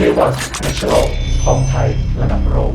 K1 National ของไทยระดับโลก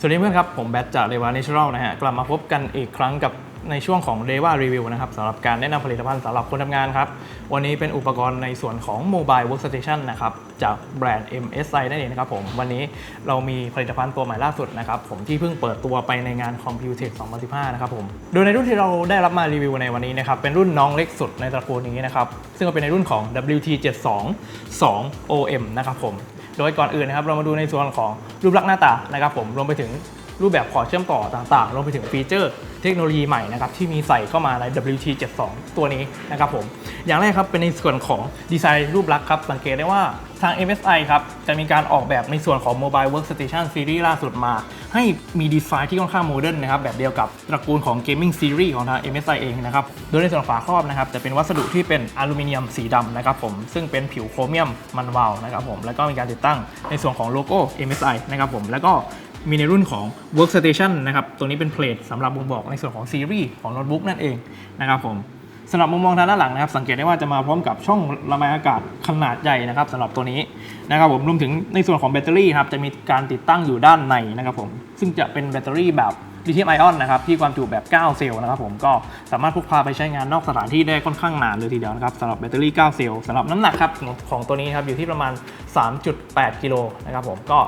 สวัสดีเพื่อนครับ ผมแบทจากเรวา Natural นะฮะ กลับมาพบกันอีกครั้งกับ ในช่วงของเรว่ารีวิวนะครับสำหรับการแนะนำผลิตภัณฑ์สำหรับคนทำงานครับ วันนี้เป็นอุปกรณ์ในส่วนของ Mobile Workstation นะครับ จากแบรนด์ MSI นั่นเองนะครับผม วันนี้เรามีผลิตภัณฑ์ตัวใหม่ล่าสุดนะครับ ผมที่เพิ่งเปิดตัวไปในงาน Computech 2015 นะครับผม โดยในรุ่นที่เราได้รับมารีวิวในวันนี้นะครับ เป็นรุ่นน้องเล็กสุดในตระกูลนี้นะครับ ซึ่งเป็นในรุ่นของ WT72 2OM นะครับผม โดยก่อนอื่นนะครับเรามาดูในส่วนของรูปลักษณ์หน้าตานะครับผมรวมไปถึง รูปแบบพอร์ตเชื่อมต่อต่างๆรวมไปถึงฟีเจอร์เทคโนโลยีใหม่นะครับที่มีใส่เข้ามาใน WT72 ตัวนี้นะครับผมอย่างแรกครับเป็นในส่วนของดีไซน์รูปลักษณ์ครับสังเกตได้ว่าทาง MSI ครับจะมีการออกแบบในส่วนของ Mobile Workstation Series ล่าสุดมา ให้มีดีไซน์ที่ค่อนข้างโมเดิร์นนะครับแบบเดียวกับตระกูลของ Gaming Series ของทาง MSI เองนะครับโดยในส่วนฝาครอบนะครับจะเป็นวัสดุที่เป็นอลูมิเนียมสีดำนะครับผมซึ่งเป็นผิวโครเมียมมันวาวนะครับผมแล้วก็มีการติดตั้งในส่วนของโลโก้ MSI นะครับผมแล้วก็ มีในรุ่นของ Workstation นะครับ ตัวนี้เป็นเพลทสำหรับบ่งบอกในส่วนของซีรีส์ของโน้ตบุ๊กนั่นเองนะครับผมสำหรับมุมมองทางด้านหลังนะครับ สังเกตได้ว่าจะมาพร้อมกับช่องระบายอากาศขนาดใหญ่นะครับสำหรับตัวนี้นะครับผมรวมถึงในส่วนของแบตเตอรี่ครับจะมีการติดตั้งอยู่ด้านในนะครับผมซึ่งจะเป็นแบตเตอรี่แบบลิเธียมไอออนนะครับที่ความจุแบบ 9 เซลล์นะครับผมก็สามารถพกพาไปใช้งานนอกสถานที่ได้ค่อนข้างนานเลยทีเดียวนะครับสำหรับแบตเตอรี่ 9 เซลล์สำหรับน้ำหนักครับของของตัวนี้ครับอยู่ที่ประมาณ 3.8 กิโลนะครับผมก็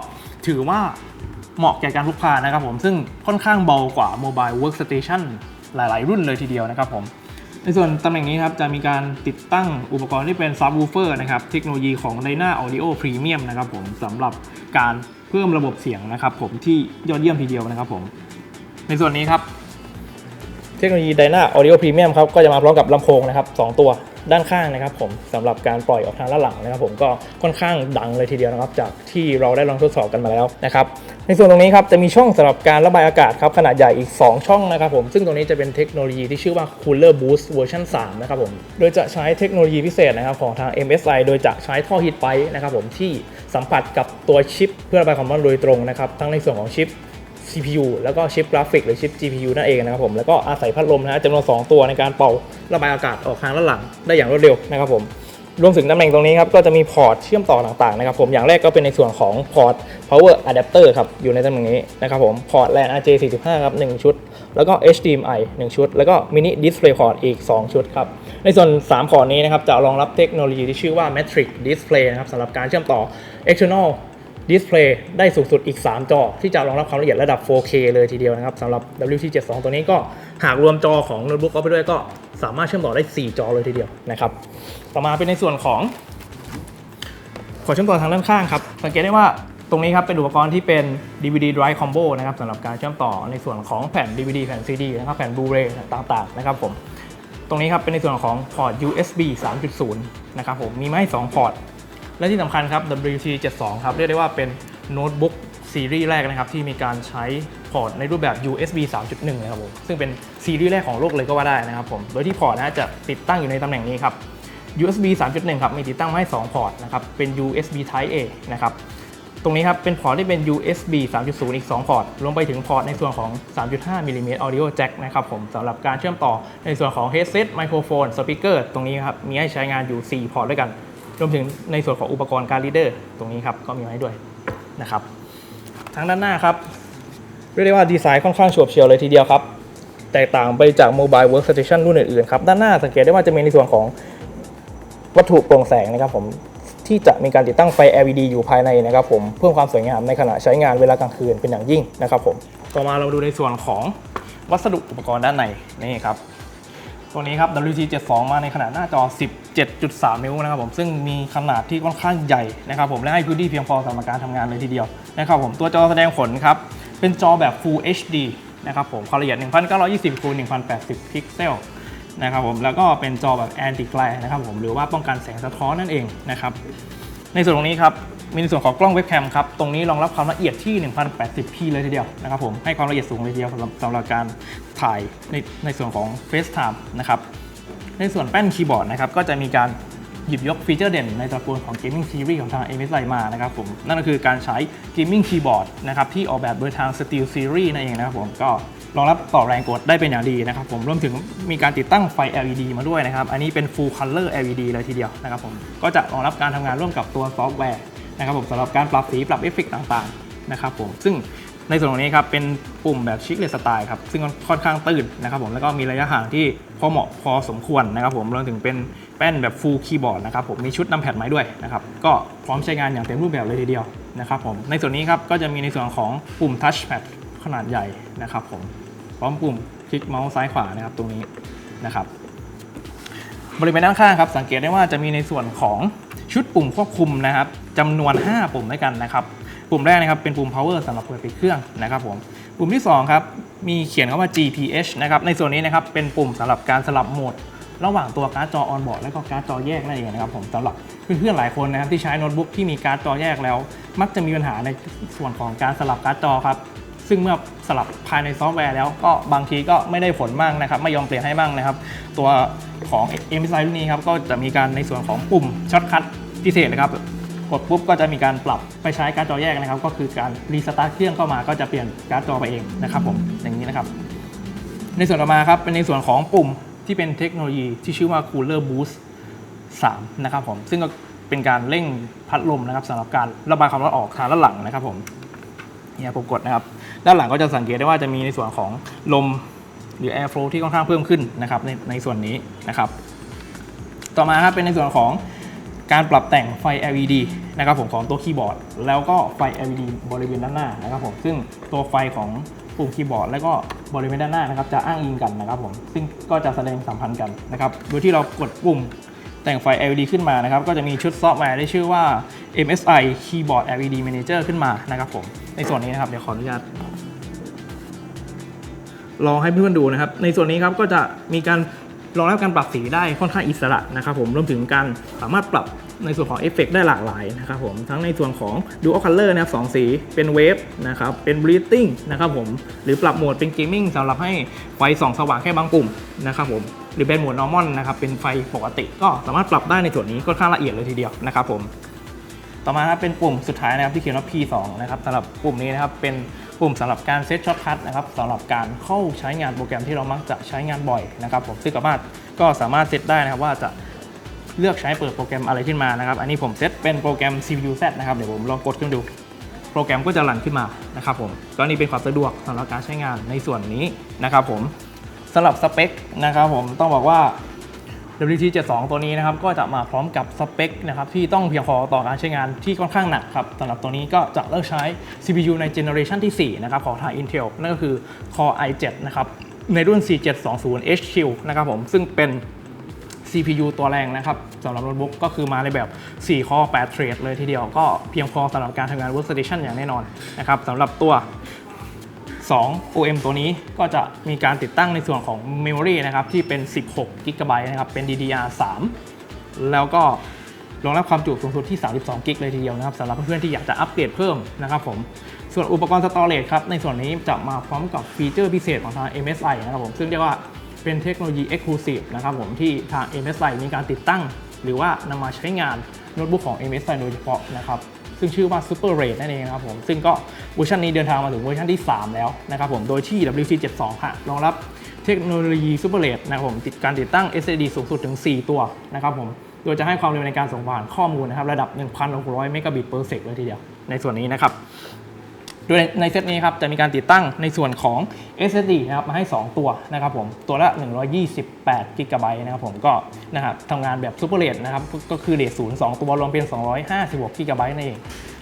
ถือว่า เหมาะแก่การพกพานะครับผมซึ่งค่อนข้างเบากว่า Mobile Workstation หลายๆ รุ่นเลยทีเดียวนะครับผมในส่วนตำแหน่งนี้ครับจะมีการติดตั้งอุปกรณ์ที่เป็นซับ w ูเฟอร์นะครับเทคโนโลยีของ Dyna Audio Premium นะครับผมสำหรับการเพิ่มระบบเสียงนะครับผมที่ยอดเยี่ยมทีเดียวนะครับผมในส่วนนี้ครับเทคโนโลยี Dyna Audio Premium ครับก็จะมาพร้อมกับลำโพงนะครับสองตัวด้านข้างนะครับผมสำหรับการปล่อยออกทางด้านหลังนะครับผมก็ค่อนข้างดังเลยทีเดียวนะครับ จากที่เราได้ลองทดสอบกันมาแล้วนะครับ ในส่วนตรงนี้ครับจะมีช่องสำหรับการระบายอากาศครับขนาดใหญ่อีก 2 ช่องนะครับผมซึ่งตรงนี้จะเป็นเทคโนโลยีที่ชื่อว่า Cooler Boost เวอร์ชัน3นะครับผมโดยจะใช้เทคโนโลยีพิเศษนะครับของทาง MSI โดยจะใช้ท่อฮีทไปนะครับผมที่สัมผัสกับตัวชิป เพื่อระบายความร้อนโดยตรงนะครับทั้งในส่วนของชิป CPU แล้วก็ชิปกราฟิกหรือชิป GPU นั่นเองนะครับผมแล้วก็อาศัยพัดลมนะฮะจำนวน 2 ตัวในการเป่าระบายอากาศออกทางด้านหลังได้อย่างรวดเร็วนะครับผม รวมถึงตำแหน่งตรงนี้ครับก็จะมีพอร์ตเชื่อมต่อต่างๆนะครับผมอย่างแรกก็เป็นในส่วนของพอร์ต power adapter ครับอยู่ในตำแหน่งนี้นะครับผมพอร์ต LAN RJ45 ครับ1ชุด แล้วก็ HDMI 1 ชุด แล้วก็ mini display port อีก 2 ชุดครับในส่วน 3 พอร์ตนี้นะครับจะรองรับเทคโนโลยีที่ชื่อว่า Matrix Display นะครับสำหรับการเชื่อมต่อ external ดิสเพลย์ได้สูงสุดอีก 3 จอ ที่จะรองรับความละเอียดระดับ 4K เลยทีเดียวนะครับสำหรับ WT72 ตัวนี้ก็หากรวมจอของโน้ตบุ๊กเข้าไปด้วยก็สามารถเชื่อมต่อได้ 4 จอเลยทีเดียวนะครับต่อมาเป็นในส่วนของขอเชื่อมต่อทางด้านข้างครับ สังเกตได้ว่าตรงนี้ครับเป็นอุปกรณ์ที่เป็น DVD drive combo นะครับสำหรับการเชื่อมต่อในส่วนของแผ่น DVD แผ่น CD นะครับแผ่น Blu-ray ต่างๆนะครับผมตรงนี้ครับเป็นในส่วนของพอร์ต USB 3.0 นะครับผมมีไมาให้2พอร์ต และที่สำคัญครับ WT72 ครับ เรียกได้ว่าเป็นโน้ตบุ๊กซีรีส์แรกนะครับ ที่มีการใช้พอร์ตในรูปแบบ USB 3.1 นะครับผม ซึ่งเป็นซีรีส์แรกของโลกเลยก็ว่าได้นะครับผม โดยที่พอร์ตนะจะติดตั้งอยู่ในตำแหน่งนี้ครับ USB 3.1 ครับมีติดตั้งมาให้2พอร์ตนะครับ เป็น USB Type A นะครับตรงนี้ครับ เป็นพอร์ตที่เป็น USB 3.0 อีก 2 พอร์ต รวมไปถึงพอร์ตในส่วนของ 3.5 มิลลิเมตร audio jack นะครับผมสำหรับการเชื่อมต่อในส่วนของ headset microphone speaker ตรงนี้ครับ มีให้ใช้งานอยู่ 4 พอร์ตด้วยกัน รวมถึงในส่วนของอุปกรณ์การรีเดอร์ตรงนี้ครับก็มีมาให้ด้วยนะครับทางด้านหน้าครับเรียกได้ว่าดีไซน์ค่อนข้างฉวบเฉียวเลยทีเดียวครับแตกต่างไปจาก Mobile Workstation รุ่นอื่นๆครับด้านหน้าสังเกตได้ว่าจะมีในส่วนของวัตถุโปร่งแสงนะครับผมที่จะมีการติดตั้งไฟ LED อยู่ภายในนะครับผมเพิ่มความสวยงามในขณะใช้งานเวลากลางคืนเป็นอย่างยิ่งนะครับผมต่อมาเราดูในส่วนของวัสดุอุปกรณ์ด้านในนี่ครับ ตัวนี้ครับ WT72 มาในขนาดหน้าจอ 17.3 นิ้วนะครับผมซึ่งมีขนาดที่ค่อนข้างใหญ่นะครับผมและให้พื้นที่เพียงพอสำหรับการทำงานเลยทีเดียวนะครับผมตัวจอแสดงผลครับ เป็นจอแบบ Full HD นะครับผมความละเอียด 1920คูณ1080 พิกเซลนะครับผมแล้วก็เป็นจอแบบ Anti Glare นะครับผมหรือว่าป้องกันแสงสะท้อนนั่นเองนะครับในส่วนตรงนี้ครับ มีในส่วนของกล้องเว็บแคมครับ ตรงนี้รองรับความละเอียดที่ 1080p เลยทีเดียวนะครับผม ให้ความละเอียดสูงเลยทีเดียวสำหรับสำหรับการถ่ายในในส่วนของ FaceTime นะครับ ในส่วนแป้นคีย์บอร์ดนะครับ ก็จะมีการหยิบยกฟีเจอร์เด่นในตระกูลของ Gaming Series ของทาง MSI มานะครับผม นั่นก็คือการใช้ Gaming Keyboard นะครับที่ออกแบบโดยทาง Steel Series นั่นเองนะครับผม ก็รองรับต่อแรงกดได้เป็นอย่างดีนะครับผม รวมถึงมีการติดตั้งไฟ LED มาด้วยนะครับ อันนี้เป็น full color LED เลยทีเดียวนะครับผม ก็จะรองรับการทำงานร่วมกับตัวซอฟต์แวร์ นะครับผมสำหรับการปรับสีปรับเอฟเฟกต์ต่างๆนะครับผมซึ่งในส่วนตรงนี้ครับเป็นปุ่มแบบชิคเลสสไตล์ครับซึ่งค่อนข้างตื้นนะครับผมแล้วก็มีระยะห่างที่พอเหมาะพอสมควรนะครับผมรวมถึงเป็นแป้นแบบ full keyboard นะครับผมมีชุดนำแพดไม้ด้วยนะครับก็พร้อมใช้งานอย่างเต็มรูปแบบเลยทีเดียวนะครับผมในส่วนนี้ครับก็จะมีในส่วนของปุ่ม touchpad ขนาดใหญ่นะครับผมพร้อมปุ่มคลิกเมาส์ซ้ายขวานะครับตรงนี้นะครับบริเวณด้านข้างครับสังเกตได้ว่าจะมีในส่วนของชุดปุ่มควบคุมนะครับ จำนวน 5 ปุ่มด้วยกันนะครับ ปุ่มแรกนะครับเป็นปุ่ม power สำหรับเปิดปิดเครื่องนะครับผมปุ่มที่2ครับมีเขียนคำว่า GPH นะครับในส่วนนี้นะครับเป็นปุ่มสำหรับการสลับโหมด ระหว่างตัวการ์ดจอออนบอร์ดและก็การ์ดจอแยกนั่นเองนะครับผมสำหรับเพื่อนๆหลายคนนะครับที่ใช้โน้ตบุ๊กที่มีการ์ดจอแยกแล้ว มักจะมีปัญหาในส่วนของการสลับการ์ดจอครับซึ่งเมื่อสลับภายในซอฟต์แวร์แล้วก็บางทีก็ไม่ได้ผลมากนะครับไม่ยอมเปลี่ยนให้บ้างนะครับ ตัวของ MSI รุ่นนี้ครับก็จะมีการในส่วนของปุ่มช็อตคัทพิเศษนะครับ กดปุ๊บก็จะมีการปรับไปใช้การ์ดจอแยกนะครับ ก็คือการรีสตาร์ทเครื่องเข้ามาก็จะเปลี่ยนการ์ดจอไปเองนะครับผมอย่างนี้นะครับ ในส่วนต่อมาครับเป็นในส่วนของปุ่มที่เป็นเทคโนโลยีที่ชื่อว่า Cooler Boost 3 นะครับผมซึ่งก็เป็นการเร่งพัดลมนะครับสำหรับการระบายความร้อนออกทางด้านหลังนะครับผมเนี่ยผมกดนะครับ ด้านหลังก็จะสังเกตได้ว่าจะมีในส่วนของลมหรือ air flow ที่ค่อนข้างเพิ่มขึ้นนะครับในในส่วนนี้นะครับ ต่อมาครับเป็นในส่วนของ การปรับแต่งไฟ LED นะครับผมของตัวคีย์บอร์ด แล้วก็ไฟ LED บริเวณด้านหน้านะครับผมซึ่งตัวไฟของปุ่มคีย์บอร์ด แล้วก็บริเวณด้านหน้านะครับจะอ้างอิงกันนะครับผมซึ่งก็จะแสดงสัมพันธ์กันนะครับโดยที่เรากดปุ่มแต่งไฟ LED ขึ้นมานะครับก็จะมีชุดซอฟต์แวร์ที่ชื่อว่า MSI Keyboard LED Manager ขึ้นมานะครับผมในส่วนนี้นะครับเดี๋ยวขออนุญาตลองให้เพื่อนๆดูนะครับ ในส่วนนี้ครับก็จะมีการ รองรับการปรับสีได้ค่อนข้างอิสระนะครับผมรวมถึงการสามารถปรับในส่วนของเอฟเฟกได้หลากหลายนะครับผมทั้งในส่วนของ Dual Color นะครับสองสีเป็นเวฟนะครับเป็น Breathing นะครับผมหรือปรับโหมดเป็น Gaming สำหรับให้ไฟส่องสว่างแค่บางปุ่มนะครับผมหรือเป็นโหมด Normal นะครับเป็นไฟปกติ ก็สามารถปรับได้ในส่วนนี้ค่อนข้างละเอียดเลยทีเดียวนะครับผมต่อมาครับเป็นปุ่มสุดท้ายนะครับที่เขียนว่า P2 นะครับสำหรับปุ่มนี้นะครับเป็น ปุ่มสำหรับการเซตช็อตคัทนะครับสำหรับการเข้าใช้งานโปรแกรมที่เรามักจะใช้งานบ่อยนะครับผมซึ่งสามารถก็สามารถเซตได้นะครับว่าจะเลือกใช้เปิดโปรแกรมอะไรขึ้นมานะครับ อันนี้ผมเซตเป็นโปรแกรม CPU Z นะครับ เดี๋ยวผมลองกดขึ้นดู โปรแกรมก็จะรันขึ้นมานะครับผม ก็นี่เป็นความสะดวกสำหรับการใช้งานในส่วนนี้นะครับผมสำหรับสเปคนะครับผมต้องบอกว่า WT 72 ตัวนี้นะครับก็จะมาพร้อมกับสเปคนะครับที่ต้องเพียงพอต่อการใช้งานที่ค่อนข้างหนักครับสำหรับตัวนี้ก็จะเลือกใช้ CPU ในเจเนอเรชันที่4นะครับของทาง Intel นั่นก็คือ Core i7 นะครับในรุ่น 4720 HQ นะครับผมซึ่งเป็น CPU ตัวแรงนะครับสำหรับโน้ตบุ๊กก็คือมาในแบบ 4 คอ 8 เทรดเลยทีเดียวก็เพียงพอสำหรับการทำงาน Workstation อย่างแน่นอนนะครับสำหรับตัว 2 OM ตัวนี้ก็จะมีการติดตั้งในส่วนของ Memory นะครับที่เป็น 16 g b นะครับเป็น DDR3 แล้วก็รองรับความจุสูงสุดที่ 32 g b เลยทีเดียวนะครับสำหรับเพื่อนๆที่อยากจะอัปเกรดเพิ่มนะครับผม ส่วนอุปกรณ์ Storage ครับ ในส่วนนี้จะมาพร้อมกับฟีเจอร์พิเศษของทาง MSI นะครับผม ซึ่งเรียกว่าเป็นเทคโนโลยี Exclusive นะครับผม ที่ทาง MSI มีการติดตั้ง หรือว่านำมาใช้งานโน้ตบุ๊กของ MSI โดยเฉพาะนะครับ ซึ่งชื่อว่า Super Rate นั่นเองครับผม ซึ่งก็เวอร์ชันนี้เดินทางมาถึงเวอร์ชันที่ 3 แล้วนะครับผม โดยที่ WC72 ค่ะรองรับเทคโนโลยี Super Rate นะครับผมติดการติดตั้ง SSD สูงสุดถึง 4 ตัวนะครับผม โดยจะให้ความเร็วในการส่งผ่านข้อมูลนะครับระดับ 1,600 เมกะบิตเพอร์เซกเลยทีเดียวในส่วนนี้นะครับ โดยในเซตนี้ครับจะมีการติดตั้งในส่วนของ SSD นะครับมาให้ 2 ตัวนะครับผมตัวละ 128 g b นะครับผมก็นะครับทำงานแบบซูเปอร์เรทนะครับก็คือเรท0 2ตัวรวมเป็น 256 g b นั่นเอง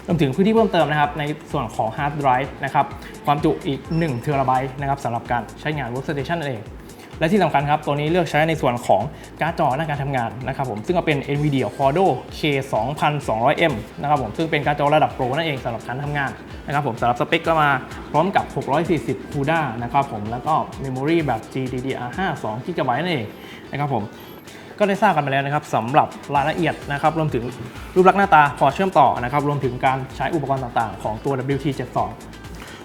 รวมถึงพื้นที่เพิ่มเติมนะครับในส่วนของฮาร์ดไดรฟ์นะครับความจุอีก1 t b นะครับสำหรับการใช้งาน Workstation นั่นเอง และที่สำคัญครับ ตัวนี้เลือกใช้ในส่วนของการ์ดจอหน้าการทำงานนะครับผมซึ่งก็เป็น NVIDIA Quadro K 2200M นะครับผมซึ่งเป็นการ์ดจอระดับโปรนั่นเองสำหรับการทำงานนะครับผมสำหรับสเปคก็มาพร้อมกับ 640 CUDA นะครับผมแล้วก็ Memory แบบ GDDR5 2 GB นั่นเองนะครับผมก็ได้ทราบกันไปแล้วนะครับสำหรับรายละเอียดนะครับรวมถึงรูปลักษณ์หน้าตาพอเชื่อมต่อนะครับรวมถึงการใช้อุปกรณ์ต่างๆ ของตัว WT72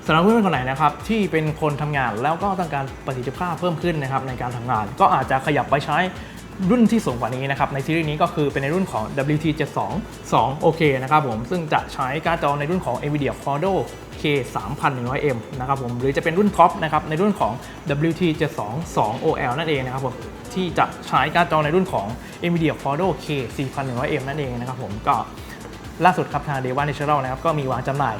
สำหรับเพื่อนๆคนไหนนะครับที่เป็นคนทำงานแล้วก็ต้องการประสิทธิภาพเพิ่มขึ้นนะครับในการทำงาน ก็อาจจะขยับไปใช้รุ่นที่สูงกว่านี้นะครับในซีรีส์นี้ก็คือเป็นในรุ่นของ WT72 2 OK นะครับผมซึ่งจะใช้การ์ดจอในรุ่นของ NVIDIA Quadro K 3100M นะครับผมหรือจะเป็นรุ่นท็อปนะครับในรุ่นของ WT72 2 OL นั่นเองนะครับผมที่จะใช้การ์ดจอในรุ่นของ NVIDIA Quadro K 4100M นั่นเองนะครับผมก็ล่าสุดครับทาง Deva Natural นะครับก็มีวางจำหน่าย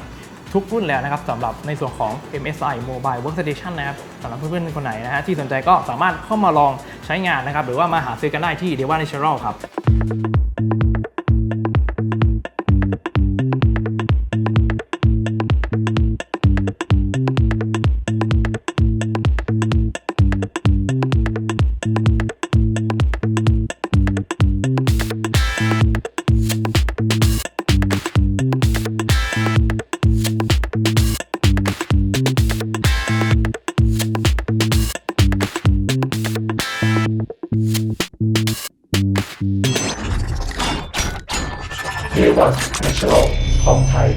ทุกรุ่นแล้วนะครับสำหรับในส่วนของ MSI Mobile Workstation นะครับสำหรับเพื่อนๆคนไหนนะฮะที่สนใจก็สามารถเข้ามาลองใช้งานนะครับหรือว่ามาหาซื้อกันได้ที่ Deva Natural ครับ โลกของไทย